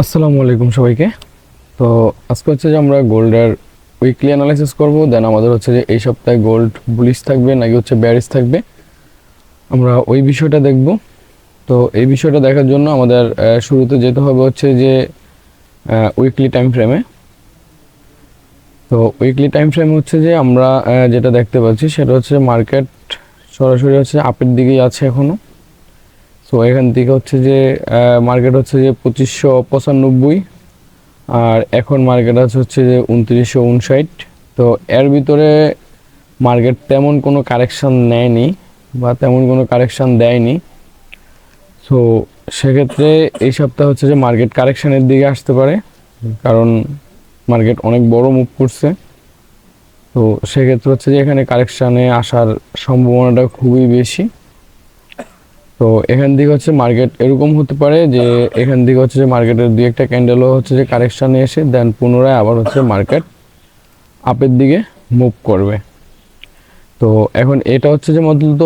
আসসালামু আলাইকুম সবাইকে। তো আজকে হচ্ছে যে আমরা গোল্ডের উইকলি অ্যানালাইসিস করব দেন আমাদের হচ্ছে যে এই সপ্তাহে গোল্ড বুলিশ থাকবে নাকি হচ্ছে ব্যারিস থাকবে, আমরা ওই বিষয়টা দেখব। তো এই বিষয়টা দেখার জন্য আমাদের শুরুতে যেতে হবে হচ্ছে যে উইকলি টাইম ফ্রেমে তো উইকলি টাইম ফ্রেম হচ্ছে যে আমরা যেটা দেখতে পাচ্ছি সেটা হচ্ছে মার্কেট সরাসরি হচ্ছে আপের দিকেই আছে এখনও। তো এখান থেকে হচ্ছে যে মার্কেট হচ্ছে যে পঁচিশশো পঁচানব্বই আর এখন মার্কেট আছে হচ্ছে যে উনত্রিশশো উনষাট। তো এর ভিতরে মার্কেট তেমন কোনো কারেকশান নেয়নি বা তেমন কোনো কারেকশান দেয়নি। সো সেক্ষেত্রে এই সপ্তাহ হচ্ছে যে মার্কেট কারেকশানের দিকে আসতে পারে, কারণ মার্কেট অনেক বড় মুভ করছে। তো সেক্ষেত্রে হচ্ছে যে এখানে কারেকশানে আসার সম্ভাবনাটা খুবই বেশি। তো এখান থেকে হচ্ছে মার্কেট এরকম হতে পারে যে এখান থেকে হচ্ছে যে মার্কেটের দুই একটা ক্যান্ডেলও হচ্ছে যে কারেকশানে এসে দেন পুনরায় আবার হচ্ছে মার্কেট আপের দিকে মুভ করবে। তো এখন এটা হচ্ছে যে মূলত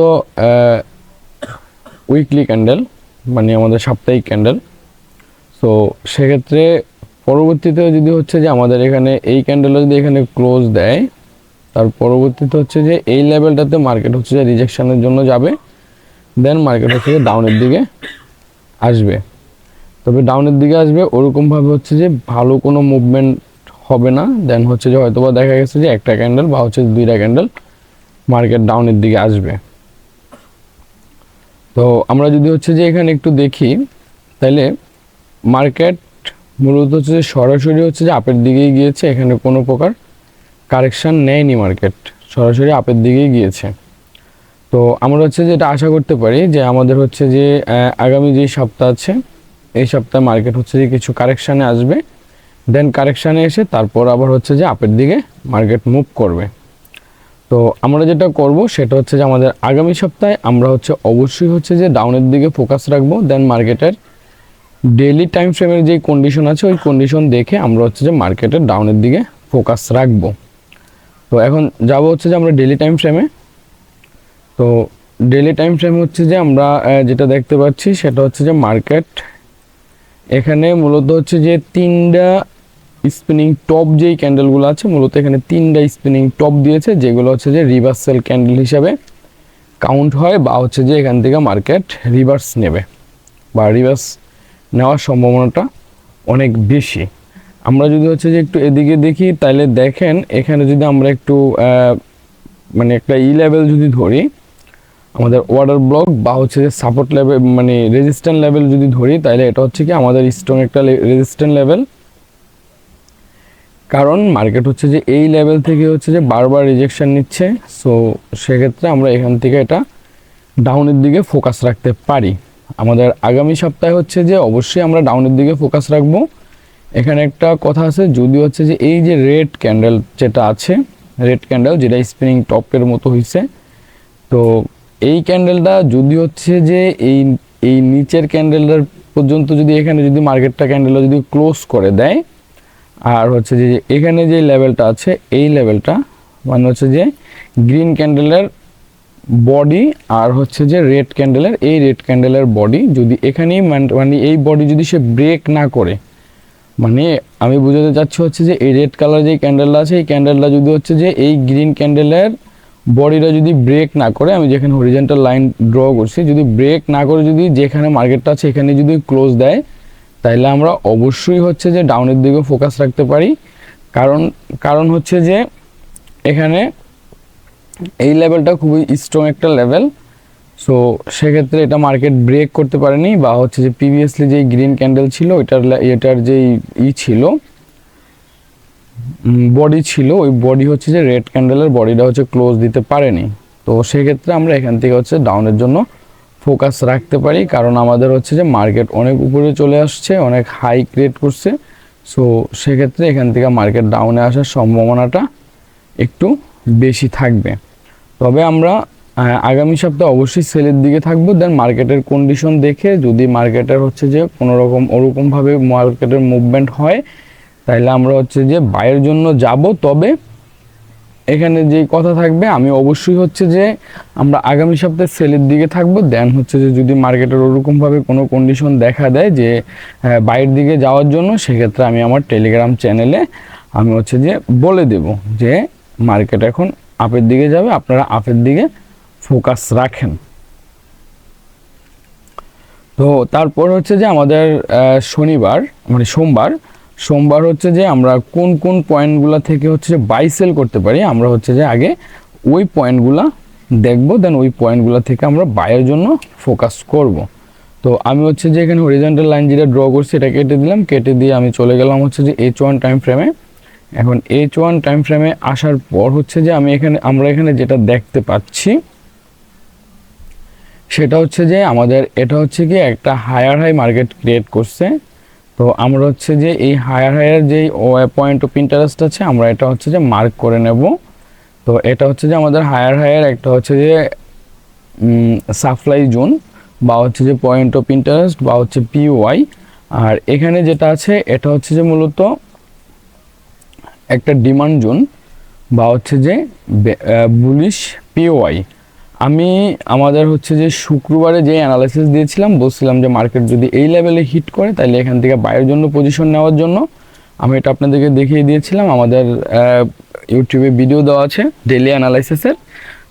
উইকলি ক্যান্ডেল মানে আমাদের সাপ্তাহিক ক্যান্ডেল তো সেক্ষেত্রে পরবর্তীতে যদি হচ্ছে যে আমাদের এখানে এই ক্যান্ডেলও যদি এখানে ক্লোজ দেয়, তার পরবর্তীতে হচ্ছে যে এই লেভেলটাতে মার্কেট হচ্ছে যে রিজেকশানের জন্য যাবে। দেন মার্কেট হচ্ছে যে ডাউনের দিকে আসবে। তবে ডাউনের দিকে আসবে, ওরকমভাবে হচ্ছে যে ভালো কোনো মুভমেন্ট হবে না। দেন হচ্ছে যে হয়তোবা দেখা গেছে যে একটা ক্যান্ডেল বা হচ্ছে দুইটা ক্যান্ডেল মার্কেট ডাউনের দিকে আসবে। তো আমরা যদি হচ্ছে যে এখানে একটু দেখি, তাহলে মার্কেট মূলত হচ্ছে যে সরাসরি হচ্ছে যে আপের দিকেই গিয়েছে। এখানে কোনো প্রকার কারেকশান নেয়নি মার্কেট সরাসরি আপের দিকেই গিয়েছে। তো আমরা হচ্ছে যেটা আশা করতে পারি যে আমাদের হচ্ছে যে আগামী যে সপ্তাহ আছে, এই সপ্তাহে মার্কেট হচ্ছে যে কিছু কারেকশানে আসবে দেন কারেকশানে এসে তারপর আবার হচ্ছে যে আপের দিকে মার্কেট মুভ করবে। তো আমরা যেটা করব সেটা হচ্ছে যে আমাদের আগামী সপ্তাহে আমরা হচ্ছে অবশ্যই হচ্ছে যে ডাউনের দিকে ফোকাস রাখব দেন মার্কেটের ডেইলি টাইম ফ্রেমের যে কন্ডিশন আছে, ওই কন্ডিশন দেখে আমরা হচ্ছে যে মার্কেটের ডাউনের দিকে ফোকাস রাখব। তো এখন যাব হচ্ছে যে আমরা ডেইলি টাইম ফ্রেমে তো ডেলি টাইম ফ্রেম হচ্ছে যে আমরা যেটা দেখতে পাচ্ছি সেটা হচ্ছে যে মার্কেট এখানে মূলত হচ্ছে যে তিনটা স্পিনিং টপ যেই ক্যান্ডেলগুলো আছে, মূলত এখানে তিনটা স্পিনিং টপ দিয়েছে, যেগুলো হচ্ছে যে রিভার্সাল ক্যান্ডেল হিসাবে কাউন্ট হয় বা হচ্ছে যে এখান থেকে মার্কেট রিভার্স নেবে বা রিভার্স নেওয়ার সম্ভাবনাটা অনেক বেশি। আমরা যদি হচ্ছে যে একটু এদিকে দেখি তাহলে দেখেন এখানে যদি আমরা একটু মানে একটা ই লেভেল যদি ধরি আমাদের ওয়াটার ব্লক বা হচ্ছে যে সাপোর্ট লেভেল মানে রেজিস্ট্যান্ট লেভেল যদি ধরি, তাহলে এটা হচ্ছে কি আমাদের স্ট্রং একটা রেজিস্ট্যান্ট লেভেল কারণ মার্কেট হচ্ছে যে এই লেভেল থেকে হচ্ছে যে বারবার রিজেকশন নিচ্ছে সো সেক্ষেত্রে আমরা এখান থেকে এটা ডাউনের দিকে ফোকাস রাখতে পারি। আমাদের আগামী সপ্তাহে হচ্ছে যে অবশ্যই আমরা ডাউনের দিকে ফোকাস রাখব। এখানে একটা কথা আছে যদি হচ্ছে যে এই যে রেড ক্যান্ডেল যেটা আছে রেড ক্যান্ডেল যেটা স্পিনিং টপের মতো হয়েছে তো এই ক্যান্ডেলটা যদি হচ্ছে যে এই এই নিচের ক্যান্ডেলটার পর্যন্ত যদি এখানে যদি মার্কেটটা ক্যান্ডেলটা যদি ক্লোজ করে দেয়, আর হচ্ছে যে এখানে যে লেভেলটা আছে, এই লেভেলটা মানে হচ্ছে যে গ্রিন ক্যান্ডেলের বডি আর হচ্ছে যে রেড ক্যান্ডেলের এই রেড ক্যান্ডেলের বডি যদি এখানেই মান- এই বডি যদি সে ব্রেক না করে মানে আমি বুঝাতে চাচ্ছি হচ্ছে যে এই রেড কালার যে ক্যান্ডেলটা আছে, এই ক্যান্ডেলটা যদি হচ্ছে যে এই গ্রিন ক্যান্ডেলের বডিটা যদি ব্রেক না করে, আমি যেখানে হরিজেন্টাল লাইন ড্র করছি, যদি ব্রেক না করে যদি যেখানে মার্কেটটা আছে, এখানে যদি ক্লোজ দেয় তাহলে আমরা অবশ্যই হচ্ছে যে ডাউনের দিকে ফোকাস রাখতে পারি। কারণ কারণ হচ্ছে যে এখানে এই লেভেলটা খুবই স্ট্রং একটা লেভেল সো সেক্ষেত্রে এটা মার্কেট ব্রেক করতে পারেনি, বা হচ্ছে যে প্রিভিয়াসলি যেই গ্রিন ক্যান্ডেল ছিল এটার এটার যেই ই ছিল বডি ছিল, ওই বডি হচ্ছে যে রেড ক্যান্ডেলের বডিটা হচ্ছে ক্লোজ দিতে পারেনি। তো সেক্ষেত্রে আমরা এখান থেকে হচ্ছে ডাউনের জন্য ফোকাস রাখতে পারি, কারণ আমাদের হচ্ছে যে মার্কেট অনেক উপরে চলে আসছে, অনেক হাই ক্রিয়েট করছে। সো সেক্ষেত্রে এখান থেকে মার্কেট ডাউনে আসার সম্ভাবনাটা একটু বেশি থাকবে। তবে আমরা আগামী সপ্তাহে অবশ্যই সেলের দিকে থাকব দেন মার্কেটের কন্ডিশন দেখে যদি মার্কেটের হচ্ছে যে কোনো রকম ওরকমভাবে মার্কেটের মুভমেন্ট হয় তাহলে আমরা হচ্ছে যে বাইয়ের জন্য যাব, তবে এখানে যে কথা থাকবে, আমি অবশ্যই হচ্ছে যে আমরা আগামী সপ্তাহে সেলের দিকে থাকব। দেন হচ্ছে যে যদি মার্কেটের ওরকমভাবে কোনো কন্ডিশন দেখা দেয় যে বাইরের দিকে যাওয়ার জন্য, সেক্ষেত্রে আমি আমার টেলিগ্রাম চ্যানেলে আমি হচ্ছে যে বলে দেব যে, মার্কেট এখন আপের দিকে যাবে, আপনারা আপের দিকে ফোকাস রাখেন। তো তারপর হচ্ছে যে আমাদের শনিবার মানে সোমবার সোমবার হচ্ছে যে আমরা কোন কোন পয়েন্টগুলো থেকে হচ্ছে যে বাই সেল করতে পারি, আমরা হচ্ছে যে আগে ওই পয়েন্টগুলো দেখব দেন ওই পয়েন্টগুলো থেকে আমরা বাইয়ের জন্য ফোকাস করব। তো আমি হচ্ছে যে এখানে হরিজেন্টাল লাইন যেটা ড্র করছি এটা কেটে দিলাম, কেটে দিয়ে আমি চলে গেলাম হচ্ছে যে এইচ ওয়ান টাইম ফ্রেমে এখন এইচ ওয়ান টাইম ফ্রেমে আসার পর হচ্ছে যে আমি এখানে, আমরা এখানে যেটা দেখতে পাচ্ছি, সেটা হচ্ছে যে আমাদের, এটা হচ্ছে কি একটা হায়ার হাই মার্কেট ক্রিয়েট করছে। তো আমরা হচ্ছে যে এই হায়ার হায়ার যেই পয়েন্ট অফ ইন্টারেস্ট আছে, আমরা এটা হচ্ছে যে মার্ক করে নেব। তো এটা হচ্ছে যে আমাদের হায়ার হায়ার একটা হচ্ছে যে সাপ্লাই জোন বা হচ্ছে যে পয়েন্ট অফ ইন্টারেস্ট বা হচ্ছে পিওয়াই আর এখানে যেটা আছে, এটা হচ্ছে যে মূলত একটা ডিমান্ড জোন বা হচ্ছে যে বুলিশ পিওয়াই আমি আমাদের হচ্ছে যে শুক্রবারে যে অ্যানালাইসিস দিয়েছিলাম, বলছিলাম যে মার্কেট যদি এই লেভেলে হিট করে তাহলে এখান থেকে বাইরের জন্য পজিশন নেওয়ার জন্য আমি এটা আপনাদেরকে দেখিয়ে দিয়েছিলাম। আমাদের ইউটিউবে ভিডিও দেওয়া আছে ডেলি অ্যানালাইসিসের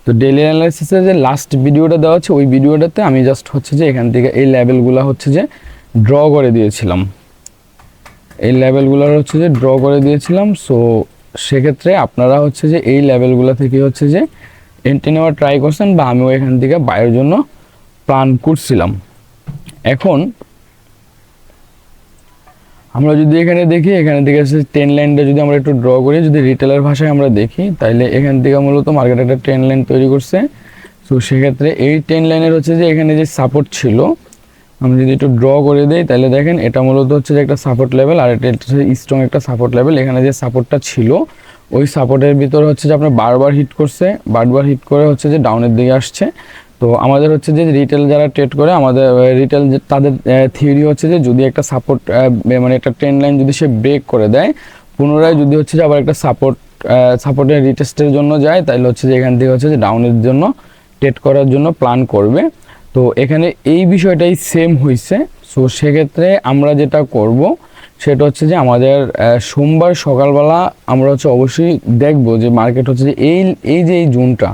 তো ডেলি অ্যানালাইসিসের যে লাস্ট ভিডিওটা দেওয়া আছে, ওই ভিডিওটাতে আমি জাস্ট হচ্ছে যে এখান থেকে এই লেভেলগুলো হচ্ছে যে ড্র করে দিয়েছিলাম। এই লেভেলগুলোর হচ্ছে যে ড্র করে দিয়েছিলাম। সো সেক্ষেত্রে আপনারা হচ্ছে যে এই লেভেলগুলো থেকে হচ্ছে যে এন্ট্রি নেওয়ার ট্রাই করছেন বা আমিও এখান থেকে বাইরের জন্য প্ল্যান করছিলাম। এখন আমরা যদি এখানে দেখি, এখানে থেকে টেন লাইনটা যদি আমরা একটু ড্র করি, যদি রিটেলের ভাষায় আমরা দেখি তাহলে এখান থেকে মূলত মার্কেট একটা টেন লাইন তৈরি করছে। তো সেক্ষেত্রে এই টেন লাইনের হচ্ছে যে এখানে যে সাপোর্ট ছিল, আমি যদি একটু ড্র করে দিই তাহলে দেখেন এটা মূলত হচ্ছে যে একটা সাপোর্ট লেভেল আর এটা হচ্ছে স্ট্রং একটা সাপোর্ট লেভেল এখানে যে সাপোর্টটা ছিল ওই সাপোর্টের ভিতরে হচ্ছে যে আপনার বারবার হিট করছে, বারবার হিট করে হচ্ছে যে ডাউনের দিকে আসছে। তো আমাদের হচ্ছে যে রিটেল যারা ট্রেড করে, আমাদের রিটেল তাদের থিওরি হচ্ছে যে যদি একটা সাপোর্ট মানে একটা ট্রেন লাইন যদি সে ব্রেক করে দেয়, পুনরায় যদি হচ্ছে যে আবার একটা সাপোর্ট সাপোর্টের রিটেস্টের জন্য যায় তাহলে হচ্ছে যে এখান থেকে হচ্ছে যে ডাউনের জন্য ট্রেড করার জন্য প্ল্যান করবে। তো এখানে এই বিষয়টাই সেম হয়েছে সো সেক্ষেত্রে আমরা যেটা করব সেটা হচ্ছে যে আমাদের সোমবার সকালবেলা আমরা হচ্ছে অবশ্যই দেখব যে মার্কেট হচ্ছে যে এই এই যে এই জুনটা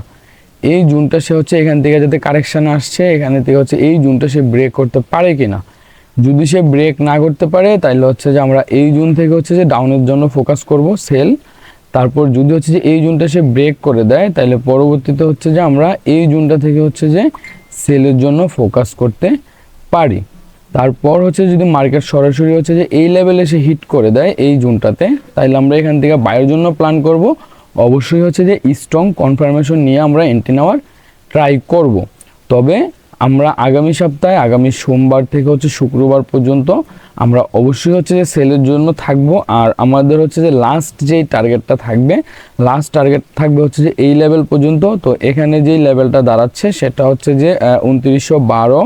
এই জুনটা সে হচ্ছে এখান থেকে যাতে কারেকশান আসছে, এখানে থেকে হচ্ছে এই জুনটা সে ব্রেক করতে পারে কি না যদি সে ব্রেক না করতে পারে তাহলে হচ্ছে যে আমরা এই জুন থেকে হচ্ছে যে ডাউনের জন্য ফোকাস করব সেল তারপর যদি হচ্ছে যে এই জুনটা সে ব্রেক করে দেয় তাহলে পরবর্তীতে হচ্ছে যে আমরা এই জুনটা থেকে হচ্ছে যে সেলের জন্য ফোকাস করতে পারি। তারপর হচ্ছে যদি মার্কেট সরাসরি হচ্ছে যে এই লেভেলে সে হিট করে দেয় এই জুনটাতে তাহলে আমরা এখান থেকে বাইরের জন্য প্ল্যান করব। অবশ্যই হচ্ছে যে স্ট্রং কনফার্মেশন নিয়ে আমরা এন্ট্রি নেওয়ার ট্রাই করব। তবে আমরা আগামী সপ্তাহে, আগামী সোমবার থেকে হচ্ছে শুক্রবার পর্যন্ত আমরা অবশ্যই হচ্ছে যে সেলের জন্য থাকব। আর আমাদের হচ্ছে যে লাস্ট যেই টার্গেটটা থাকবে লাস্ট টার্গেট থাকবে হচ্ছে যে এই লেভেল পর্যন্ত। তো এখানে যেই লেভেলটা দাঁড়াচ্ছে, সেটা হচ্ছে যে উনত্রিশশো বারো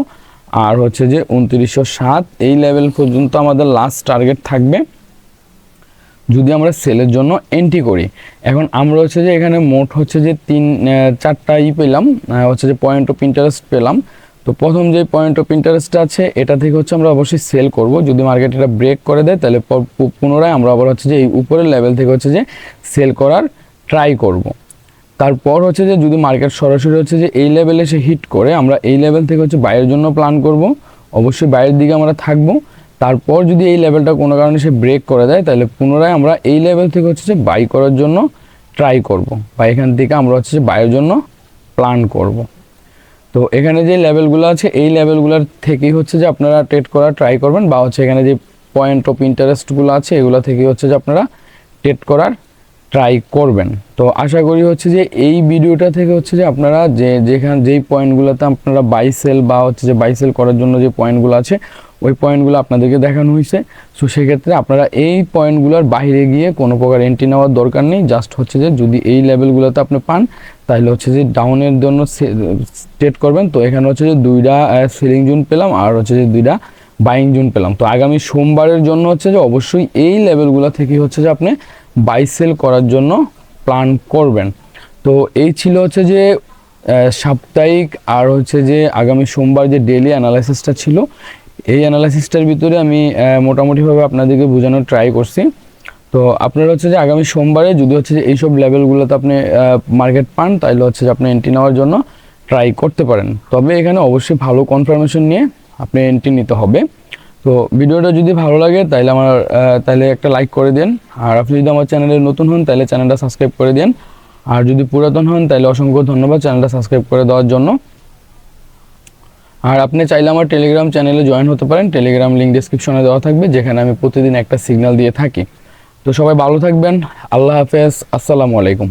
আর হচ্ছে যে উনত্রিশশো সাত, এই লেভেল পর্যন্ত আমাদের লাস্ট টার্গেট থাকবে। যদি আমরা সেলের জন্য এন্ট্রি করি, এখন আমরা হচ্ছে যে এখানে মোট হচ্ছে যে তিন চারটা ই পেলাম হচ্ছে যে পয়েন্ট অফ ইন্টারেস্ট পেলাম। তো প্রথম যে পয়েন্ট অফ ইন্টারেস্ট আছে, এটা থেকে হচ্ছে আমরা অবশ্যই সেল করব। যদি মার্কেট এটা ব্রেক করে দেয়, তাহলে পুনরায় আমরা আবার হচ্ছে যে এই উপরের লেভেল থেকে হচ্ছে যে সেল করার ট্রাই করব। তারপর হচ্ছে যে যদি মার্কেট সরাসরি হচ্ছে যে এই লেভেলে সে হিট করে, আমরা এই লেভেল থেকে হচ্ছে বাইরের জন্য প্ল্যান করব। অবশ্যই বাইরের দিকে আমরা থাকব। তারপর যদি এই লেভেলটা কোনো কারণে সে ব্রেক করে দেয়, তাহলে পুনরায় আমরা এই লেভেল থেকে হচ্ছে যে বাই করার জন্য ট্রাই করব বা এখান থেকে আমরা হচ্ছে যে বাইরের জন্য প্ল্যান করব। তো এখানে যে লেভেলগুলো আছে, এই লেভেলগুলোর থেকেই হচ্ছে যে আপনারা ট্রেড করার ট্রাই করবেন বা হচ্ছে এখানে যে পয়েন্ট অফ ইন্টারেস্টগুলো আছে, এগুলো থেকেই হচ্ছে যে আপনারা ট্রেড করার ট্রাই করবেন। তো আশা করি হচ্ছে যে এই ভিডিওটা থেকে হচ্ছে যে আপনারা যে, যেখানে, যেই পয়েন্টগুলোতে আপনারা বাই সেল বা হচ্ছে যে বাই সেল করার জন্য যে পয়েন্টগুলো আছে, ওই পয়েন্টগুলো আপনাদেরকে দেখানো হয়েছে। সো সেক্ষেত্রে আপনারা এই পয়েন্টগুলোর বাইরে গিয়ে কোনো প্রকার এন্ট্রি নেওয়ার দরকার নেই। জাস্ট হচ্ছে যে যদি এই লেভেলগুলোতে আপনি পান, তাহলে হচ্ছে যে ডাউনের জন্য স্টেট করবেন। তো এখানে হচ্ছে যে দুইটা সেলিং জোন পেলাম আর হচ্ছে যে দুইটা বাইং জোন পেলাম। তো আগামী সোমবারের জন্য হচ্ছে যে অবশ্যই এই লেভেলগুলো থেকে হচ্ছে যে আপনি বাই সেল করার জন্য প্ল্যান করবেন। তো এই ছিল হচ্ছে যে সাপ্তাহিক আর হচ্ছে যে আগামী সোমবার যে ডেলি অ্যানালাইসিসটা ছিল, এই অ্যানালাইসিসটার ভিতরে আমি মোটামুটিভাবে আপনাদেরকে বোঝানোর ট্রাই করছি। তো আপনার হচ্ছে যে আগামী সোমবারে যদি হচ্ছে যে এইসব লেভেলগুলোতে আপনি মার্কেট পান তাহলে হচ্ছে যে আপনি এন্ট্রি নেওয়ার জন্য ট্রাই করতে পারেন। তবে এখানে অবশ্যই ভালো কনফার্মেশন নিয়ে আপনি এন্ট্রি নিতে হবে। তো ভিডিওটা যদি ভালো লাগে তাহলে আমার তাহলে একটা লাইক করে দেন। আর আপনি যদি আমার চ্যানেলে নতুন হন তাহলে চ্যানেলটা সাবস্ক্রাইব করে দেন। আর যদি পুরাতন হন তাহলে অসংখ্য ধন্যবাদ চ্যানেলটা সাবস্ক্রাইব করে দেওয়ার জন্য। আর আপনি চাইলে আমার টেলিগ্রাম চ্যানেলে জয়েন হতে পারেন। টেলিগ্রাম লিঙ্ক ডিসক্রিপশনে দেওয়া থাকবে, যেখানে আমি প্রতিদিন একটা সিগন্যাল দিয়ে থাকি। তো সবাই ভালো থাকবেন। আল্লাহ হাফেজ। আসসালামু আলাইকুম।